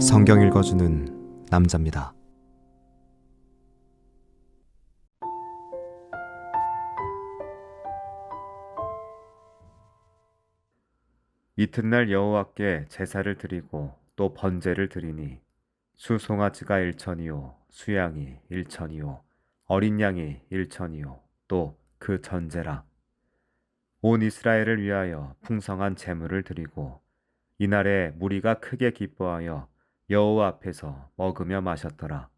성경 읽어주는 남자입니다. 이튿날 여호와께 제사를 드리고 또 번제를 드리니 수송아지가 일천이요 수양이 일천이요 어린 양이 일천이요. 또 그 전제라. 온 이스라엘을 위하여 풍성한 제물을 드리고 이날에 무리가 크게 기뻐하여 여호와 앞에서 먹으며 마셨더라.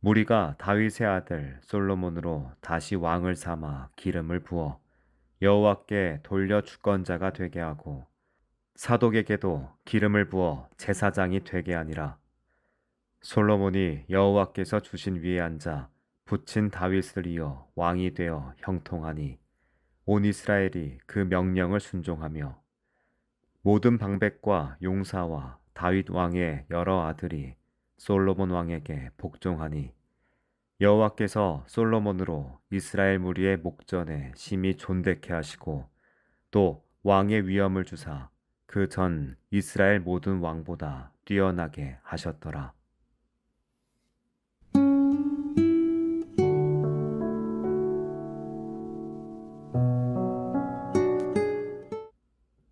무리가 다윗의 아들 솔로몬으로 다시 왕을 삼아 기름을 부어 여호와께 돌려 주권자가 되게 하고 사독에게도 기름을 부어 제사장이 되게 하니라. 솔로몬이 여호와께서 주신 위에 앉아 붙인 다윗을 이어 왕이 되어 형통하니 온 이스라엘이 그 명령을 순종하며 모든 방백과 용사와 다윗 왕의 여러 아들이 솔로몬 왕에게 복종하니 여호와께서 솔로몬으로 이스라엘 무리의 목전에 심히 존대케 하시고 또 왕의 위엄을 주사 그 전 이스라엘 모든 왕보다 뛰어나게 하셨더라.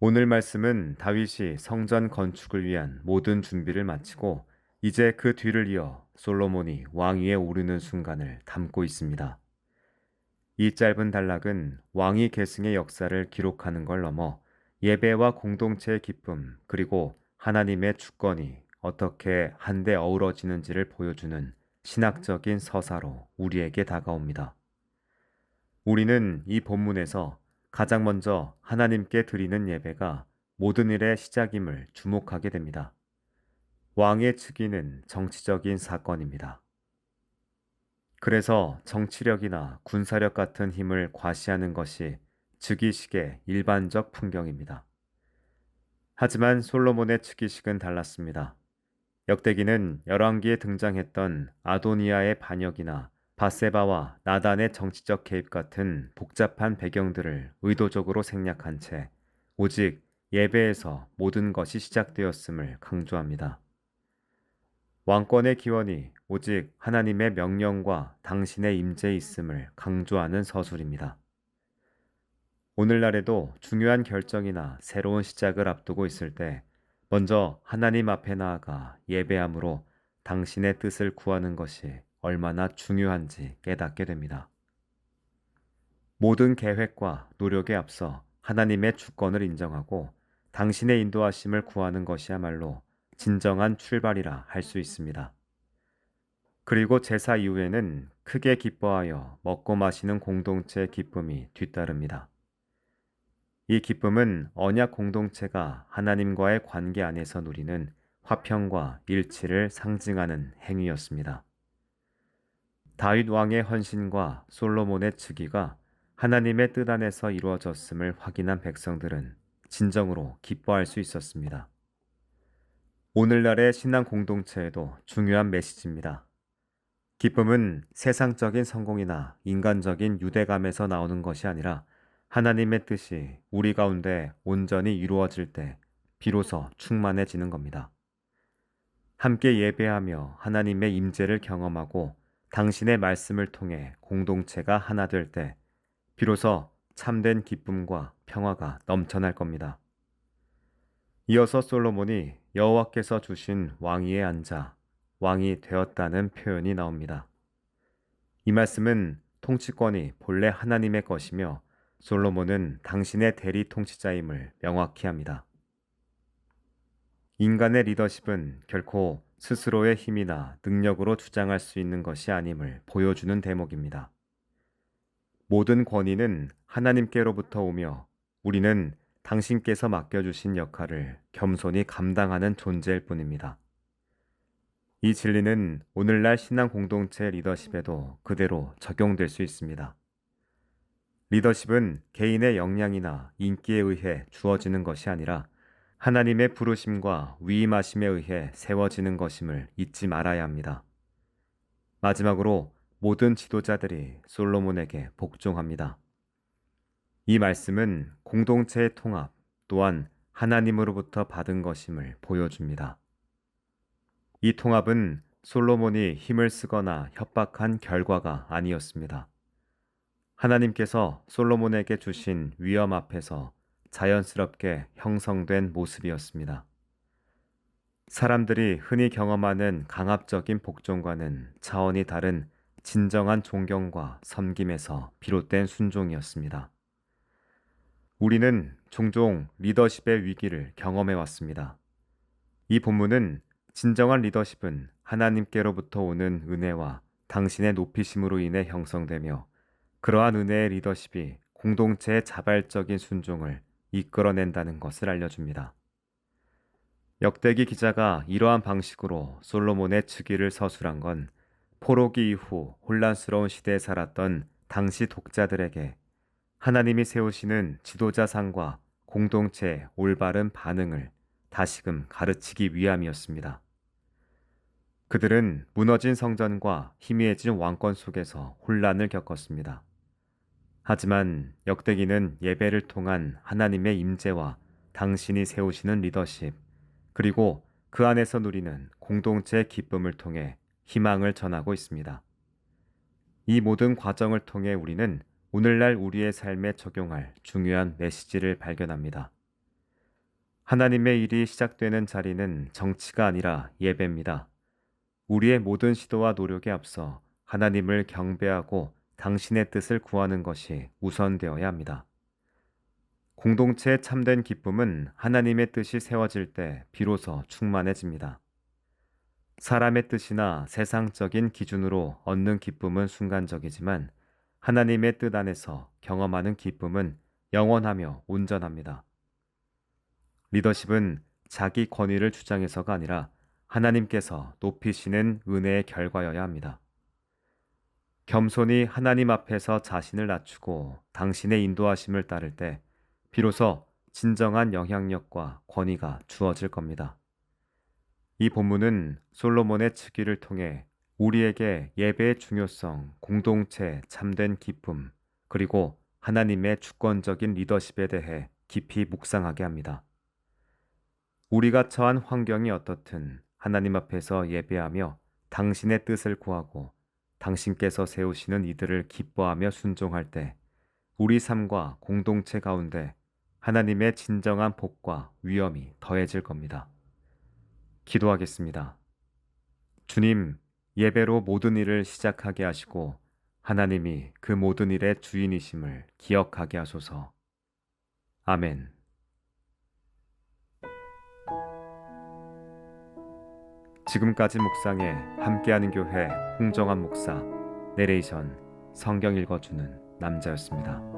오늘 말씀은 다윗이 성전 건축을 위한 모든 준비를 마치고 이제 그 뒤를 이어 솔로몬이 왕위에 오르는 순간을 담고 있습니다. 이 짧은 단락은 왕위 계승의 역사를 기록하는 걸 넘어 예배와 공동체의 기쁨 그리고 하나님의 주권이 어떻게 한데 어우러지는지를 보여주는 신학적인 서사로 우리에게 다가옵니다. 우리는 이 본문에서 가장 먼저 하나님께 드리는 예배가 모든 일의 시작임을 주목하게 됩니다. 왕의 즉위는 정치적인 사건입니다. 그래서 정치력이나 군사력 같은 힘을 과시하는 것이 즉위식의 일반적 풍경입니다. 하지만 솔로몬의 즉위식은 달랐습니다. 역대기는 열왕기에 등장했던 아도니아의 반역이나 바세바와 나단의 정치적 개입 같은 복잡한 배경들을 의도적으로 생략한 채 오직 예배에서 모든 것이 시작되었음을 강조합니다. 왕권의 기원이 오직 하나님의 명령과 당신의 임재에 있음을 강조하는 서술입니다. 오늘날에도 중요한 결정이나 새로운 시작을 앞두고 있을 때 먼저 하나님 앞에 나아가 예배함으로 당신의 뜻을 구하는 것이 얼마나 중요한지 깨닫게 됩니다. 모든 계획과 노력에 앞서 하나님의 주권을 인정하고 당신의 인도하심을 구하는 것이야말로 진정한 출발이라 할 수 있습니다. 그리고 제사 이후에는 크게 기뻐하여 먹고 마시는 공동체의 기쁨이 뒤따릅니다. 이 기쁨은 언약 공동체가 하나님과의 관계 안에서 누리는 화평과 일치를 상징하는 행위였습니다. 다윗 왕의 헌신과 솔로몬의 즉위가 하나님의 뜻 안에서 이루어졌음을 확인한 백성들은 진정으로 기뻐할 수 있었습니다. 오늘날의 신앙 공동체에도 중요한 메시지입니다. 기쁨은 세상적인 성공이나 인간적인 유대감에서 나오는 것이 아니라 하나님의 뜻이 우리 가운데 온전히 이루어질 때 비로소 충만해지는 겁니다. 함께 예배하며 하나님의 임재를 경험하고 당신의 말씀을 통해 공동체가 하나 될 때 비로소 참된 기쁨과 평화가 넘쳐날 겁니다. 이어서 솔로몬이 여호와께서 주신 왕위에 앉아 왕이 되었다는 표현이 나옵니다. 이 말씀은 통치권이 본래 하나님의 것이며 솔로몬은 당신의 대리 통치자임을 명확히 합니다. 인간의 리더십은 결코 스스로의 힘이나 능력으로 주장할 수 있는 것이 아님을 보여주는 대목입니다. 모든 권위는 하나님께로부터 오며 우리는 당신께서 맡겨주신 역할을 겸손히 감당하는 존재일 뿐입니다. 이 진리는 오늘날 신앙 공동체 리더십에도 그대로 적용될 수 있습니다. 리더십은 개인의 역량이나 인기에 의해 주어지는 것이 아니라 하나님의 부르심과 위임하심에 의해 세워지는 것임을 잊지 말아야 합니다. 마지막으로 모든 지도자들이 솔로몬에게 복종합니다. 이 말씀은 공동체의 통합 또한 하나님으로부터 받은 것임을 보여줍니다. 이 통합은 솔로몬이 힘을 쓰거나 협박한 결과가 아니었습니다. 하나님께서 솔로몬에게 주신 위험 앞에서 자연스럽게 형성된 모습이었습니다. 사람들이 흔히 경험하는 강압적인 복종과는 차원이 다른 진정한 존경과 섬김에서 비롯된 순종이었습니다. 우리는 종종 리더십의 위기를 경험해 왔습니다. 이 본문은 진정한 리더십은 하나님께로부터 오는 은혜와 당신의 높이심으로 인해 형성되며 그러한 은혜의 리더십이 공동체의 자발적인 순종을 이끌어낸다는 것을 알려줍니다. 역대기 기자가 이러한 방식으로 솔로몬의 즉위를 서술한 건 포로기 이후 혼란스러운 시대에 살았던 당시 독자들에게 하나님이 세우시는 지도자상과 공동체의 올바른 반응을 다시금 가르치기 위함이었습니다. 그들은 무너진 성전과 희미해진 왕권 속에서 혼란을 겪었습니다. 하지만 역대기는 예배를 통한 하나님의 임재와 당신이 세우시는 리더십, 그리고 그 안에서 누리는 공동체의 기쁨을 통해 희망을 전하고 있습니다. 이 모든 과정을 통해 우리는 오늘날 우리의 삶에 적용할 중요한 메시지를 발견합니다. 하나님의 일이 시작되는 자리는 정치가 아니라 예배입니다. 우리의 모든 시도와 노력에 앞서 하나님을 경배하고 당신의 뜻을 구하는 것이 우선되어야 합니다. 공동체의 참된 기쁨은 하나님의 뜻이 세워질 때 비로소 충만해집니다. 사람의 뜻이나 세상적인 기준으로 얻는 기쁨은 순간적이지만 하나님의 뜻 안에서 경험하는 기쁨은 영원하며 온전합니다. 리더십은 자기 권위를 주장해서가 아니라 하나님께서 높이시는 은혜의 결과여야 합니다. 겸손히 하나님 앞에서 자신을 낮추고 당신의 인도하심을 따를 때 비로소 진정한 영향력과 권위가 주어질 겁니다. 이 본문은 솔로몬의 즉위를 통해 우리에게 예배의 중요성, 공동체, 참된 기쁨, 그리고 하나님의 주권적인 리더십에 대해 깊이 묵상하게 합니다. 우리가 처한 환경이 어떻든 하나님 앞에서 예배하며 당신의 뜻을 구하고 당신께서 세우시는 이들을 기뻐하며 순종할 때 우리 삶과 공동체 가운데 하나님의 진정한 복과 위엄이 더해질 겁니다. 기도하겠습니다. 주님, 예배로 모든 일을 시작하게 하시고 하나님이 그 모든 일의 주인이심을 기억하게 하소서. 아멘. 지금까지 묵상에 함께하는 교회 홍정한 목사 내레이션 성경 읽어주는 남자였습니다.